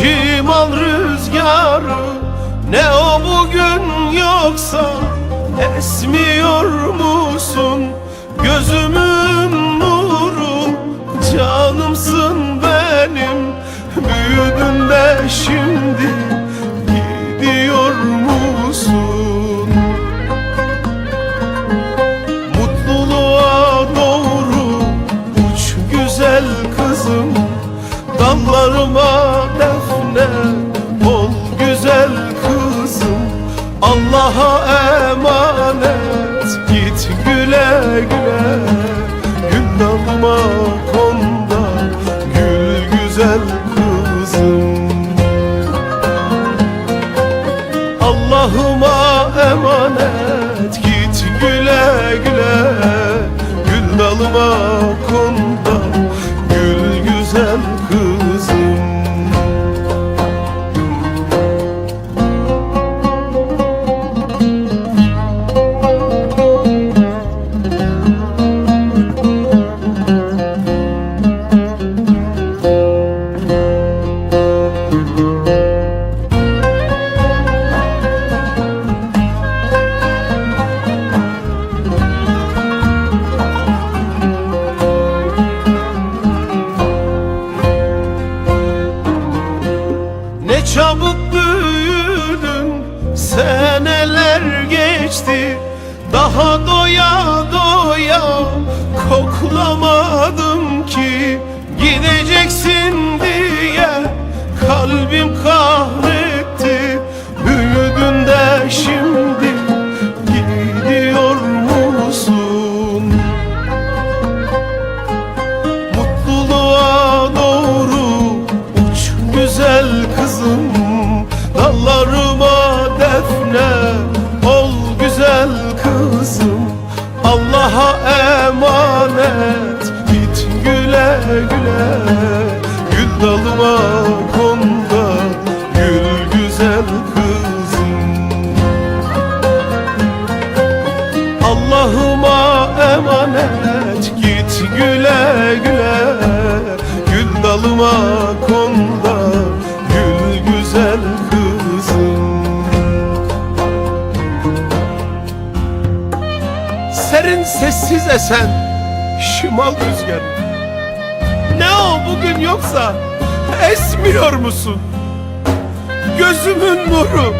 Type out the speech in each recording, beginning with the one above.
şimal rüzgarı? Ne o bugün yoksa Esmiyor musun? Gözümün nuru Canımsın benim. Büyüdün de şimdi Gidiyor musun? Mutluluğa doğru Uç güzel kızım. Dallarıma Allah'a emanet. Git güle güle. Gül dalıma konda. Gül güzel kızım. Allah'ıma emanet. Git güle güle. Gül dalıma konda çabuk büyüdün Seneler geçti. Daha doya doya Koklamadım ki Gideceksin Allah'a emanet. Git güle güle. Gül dalıma sessiz esen şimal rüzgarı Ne o bugün yoksa esmiyor musun? Gözümün nuru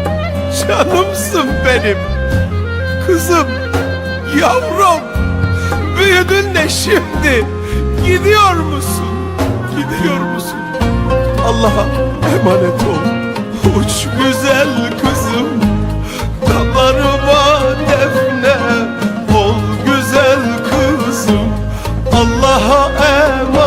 canımsın benim Kızım, yavrum Büyüdün de şimdi Gidiyor musun? Gidiyor musun? Allah'a emanet ol Uç güzel kızım Allah'a